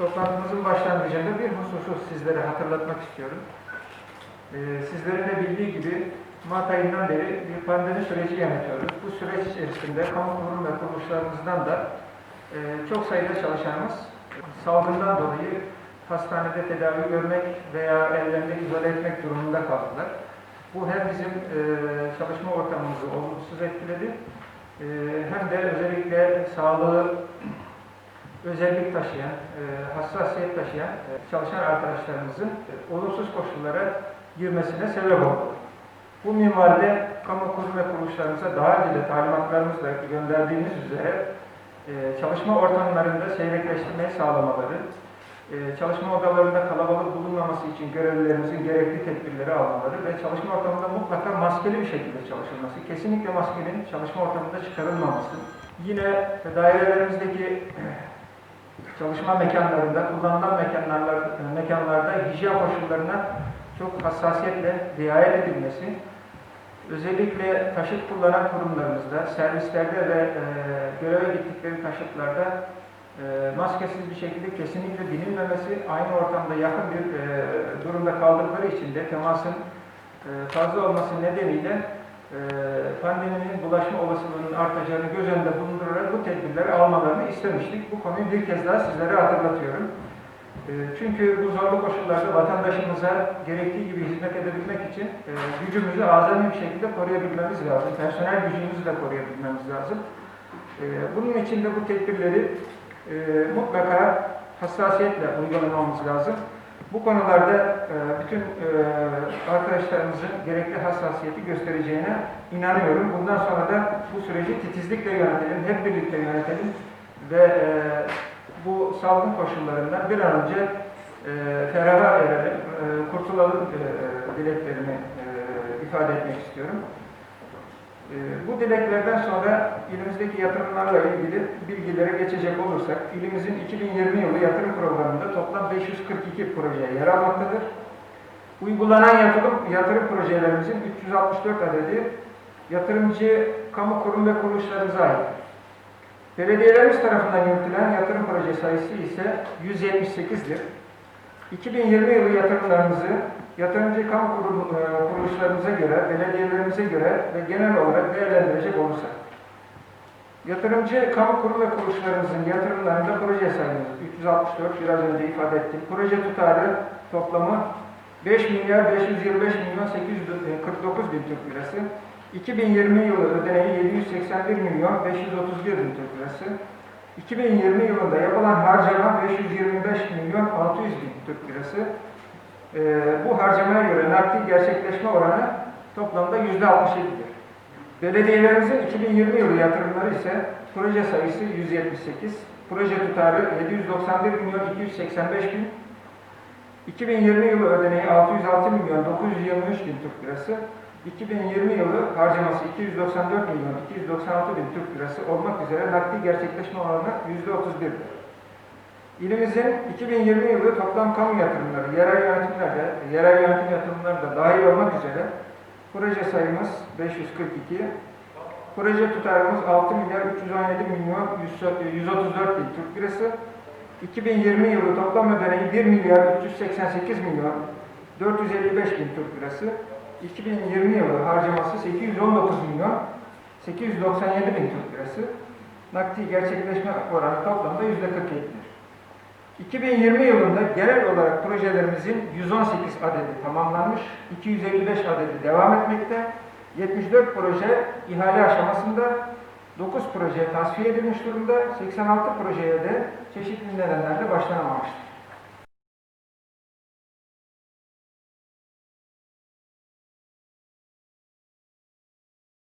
Toplantımızın başlangıcında bir hususu sizlere hatırlatmak istiyorum. Ee, sizlerin de bildiği gibi Mart ayından beri bir pandemi süreci yönetiyoruz. Bu süreç içerisinde kamu kurum ve kuruluşlarımızdan da e, çok sayıda çalışanımız salgından dolayı hastanede tedavi görmek veya evlerinde izole etmek durumunda kaldılar. Bu hem bizim e, çalışma ortamımızı olumsuz etkiledi, e, hem de özellikle sağlığı özellik taşıyan, e, hassasiyet taşıyan e, çalışan arkadaşlarımızın e, olumsuz koşullara girmesine sebep oldu. Bu minvalde kamu kurum ve kuruluşlarımıza daha önce de talimatlarımızla gönderdiğimiz üzere çalışma ortamlarında seyrekleştirmeyi sağlamaları, çalışma odalarında kalabalık bulunmaması için görevlilerimizin gerekli tedbirleri almaları ve çalışma ortamında mutlaka maskeli bir şekilde çalışılması, kesinlikle maskenin çalışma ortamında çıkarılmaması, yine dairelerimizdeki çalışma mekanlarında, kullanılan mekanlarda, mekanlarda hijyen koşullarına çok hassasiyetle riayet edilmesi, özellikle taşıt kullanan kurumlarımızda, servislerde ve e, göreve gittikleri taşıtlarda e, maskesiz bir şekilde kesinlikle bilinmemesi, aynı ortamda yakın bir e, durumda kaldıkları için de temasın e, fazla olması nedeniyle e, pandeminin bulaşma olasılığının artacağını göz önünde bulundurarak bu tedbirleri almalarını istemiştik. Bu konuyu bir kez daha sizlere hatırlatıyorum. E, Çünkü bu zorlu koşullarda vatandaşımıza gerektiği gibi hizmet edebilmek için e, gücümüzü azami bir şekilde koruyabilmemiz lazım. Personel gücümüzü de koruyabilmemiz lazım. E, Bunun için de bu tedbirleri e, mutlaka hassasiyetle uygulamamız lazım. Bu konularda e, bütün e, arkadaşlarımızın gerekli hassasiyeti göstereceğine inanıyorum. Bundan sonra da bu süreci titizlikle yönetelim, hep birlikte yönetelim ve e, bu salgın koşullarından bir an önce feraha erelim, kurtulalım dileklerimi ifade etmek istiyorum. E, bu dileklerden sonra ilimizdeki yatırımlarla ilgili bilgilere geçecek olursak, ilimizin 2020 yılı yatırım programında toplam 542 proje yer almaktadır. Uygulanan yatırım, yatırım projelerimizin 364 adedi yatırımcı kamu kurum ve kuruluşlarımıza ait. Belediyelerimiz tarafından yürütülen yatırım proje sayısı ise 178'dir. 2020 yılı yatırımlarımızı yatırımcı kamu kurum, e, kuruluşlarımıza göre, belediyelerimize göre ve genel olarak değerlendirecek olursak, yatırımcı kamu kurum ve kuruluşlarımızın yatırımlarında proje sayımız 364, biraz önce ifade ettim. Proje tutarı toplamı 5 milyar 525 milyon 849 bin Türk lirası. 2020 yılı ödeneği 781 milyon 531 bin Türk lirası. 2020 yılında yapılan harcama 525 milyon 600 bin Türk lirası. Ee, bu harcamaya göre nakdi gerçekleşme oranı toplamda %67'dir. Belediyelerimizin 2020 yılı yatırımları ise proje sayısı 178, proje tutarı 791 milyon 285 bin, 2020 yılı ödeneği 606 milyon 923 bin Türk lirası, 2020 yılı harcaması 294 milyon 296 bin Türk lirası olmak üzere nakdi gerçekleşme oranı %31'dir. İlimizin 2020 yılı toplam kamu yatırımları, yerel yönetimlerde, yerel yönetim yatırımları da dahil olmak üzere proje sayımız 542, proje tutarımız 6 milyar 317 milyon 134 bin Türk lirası, 2020 yılı toplam ödeneği 1 milyar 388 milyon 455 bin Türk lirası, 2020 yılı harcaması 819 milyon 897 bin Türk lirası, nakdi gerçekleşme oranı toplamda %47'dir. 2020 yılında genel olarak projelerimizin 118 adedi tamamlanmış, 255 adedi devam etmekte, 74 proje ihale aşamasında, 9 proje tasfiye edilmiş durumda, 86 projeye de çeşitli nedenlerle başlanamamıştır.